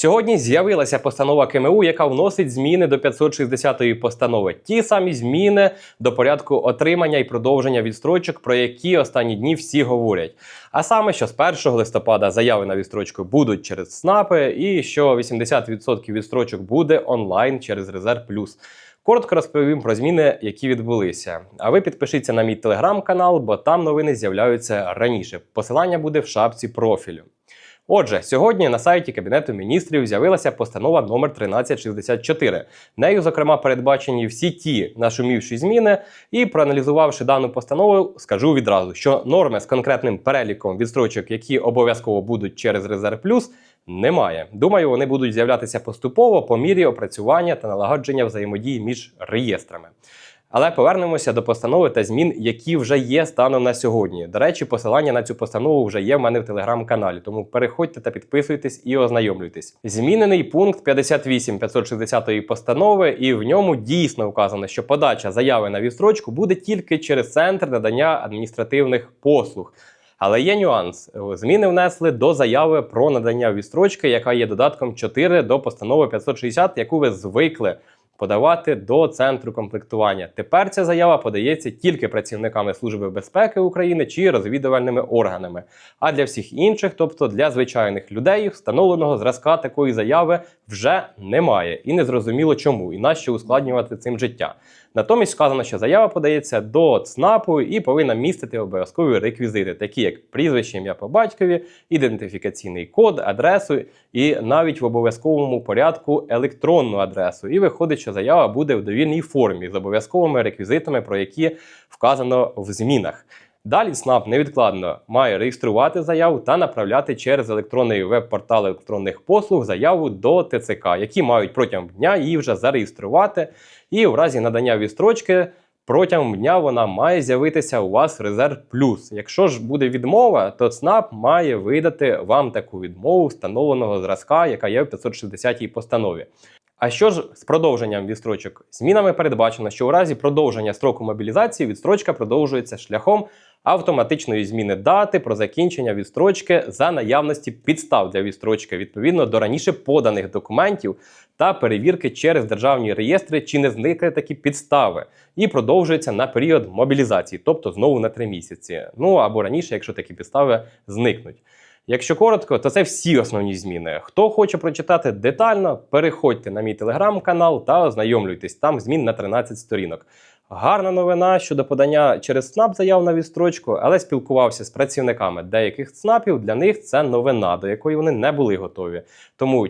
Сьогодні з'явилася постанова КМУ, яка вносить зміни до 560-ї постанови. Ті самі зміни до порядку отримання і продовження відстрочок, про які останні дні всі говорять. А саме, що з 1 листопада заяви на відстрочку будуть через СНАПи, і що 80% відстрочок буде онлайн через Резерв Плюс. Коротко розповім про зміни, які відбулися. А ви підпишіться на мій телеграм-канал, бо там новини з'являються раніше. Посилання буде в шапці профілю. Отже, сьогодні на сайті Кабінету міністрів з'явилася постанова номер 1364. Нею, зокрема, передбачені всі ті нашумівші зміни. І проаналізувавши дану постанову, скажу відразу, що норми з конкретним переліком відстрочок, які обов'язково будуть через Резерв Плюс, немає. Думаю, вони будуть з'являтися поступово по мірі опрацювання та налагодження взаємодії між реєстрами. Але повернемося до постанови та змін, які вже є станом на сьогодні. До речі, посилання на цю постанову вже є в мене в телеграм-каналі, тому переходьте та підписуйтесь і ознайомлюйтесь. Змінений пункт 58 560 постанови, і в ньому дійсно вказано, що подача заяви на відстрочку буде тільки через центр надання адміністративних послуг. Але є нюанс. Зміни внесли до заяви про надання відстрочки, яка є додатком 4 до постанови 560, яку ви звикли подавати до центру комплектування. Тепер ця заява подається тільки працівниками Служби безпеки України чи розвідувальними органами. А для всіх інших, тобто для звичайних людей, встановленого зразка такої заяви вже немає, і не зрозуміло чому, і нащо ускладнювати цим життя. Натомість сказано, що заява подається до ЦНАПу і повинна містити обов'язкові реквізити, такі як прізвище, ім'я по батькові, ідентифікаційний код, адресу і навіть в обов'язковому порядку електронну адресу. І виходить, що заява буде в довільній формі з обов'язковими реквізитами, про які вказано в змінах. Далі СНАП невідкладно має реєструвати заяву та направляти через електронний веб-портал електронних послуг заяву до ТЦК, які мають протягом дня її вже зареєструвати. І в разі надання відстрочки протягом дня вона має з'явитися у вас резерв плюс. Якщо ж буде відмова, то ЦНАП має видати вам таку відмову встановленого зразка, яка є в 560-й постанові. А що ж з продовженням відстрочок? Змінами передбачено, що у разі продовження строку мобілізації відстрочка продовжується шляхом автоматичної зміни дати про закінчення відстрочки за наявності підстав для відстрочки відповідно до раніше поданих документів та перевірки через державні реєстри, чи не зникли такі підстави, і продовжується на період мобілізації, тобто знову на три місяці. Ну або раніше, якщо такі підстави зникнуть. Якщо коротко, то це всі основні зміни. Хто хоче прочитати детально, переходьте на мій телеграм-канал та ознайомлюйтесь. Там змін на 13 сторінок. Гарна новина щодо подання через СНАП заяв на відстрочку, але спілкувався з працівниками деяких ЦНАПів. Для них це новина, до якої вони не були готові. Тому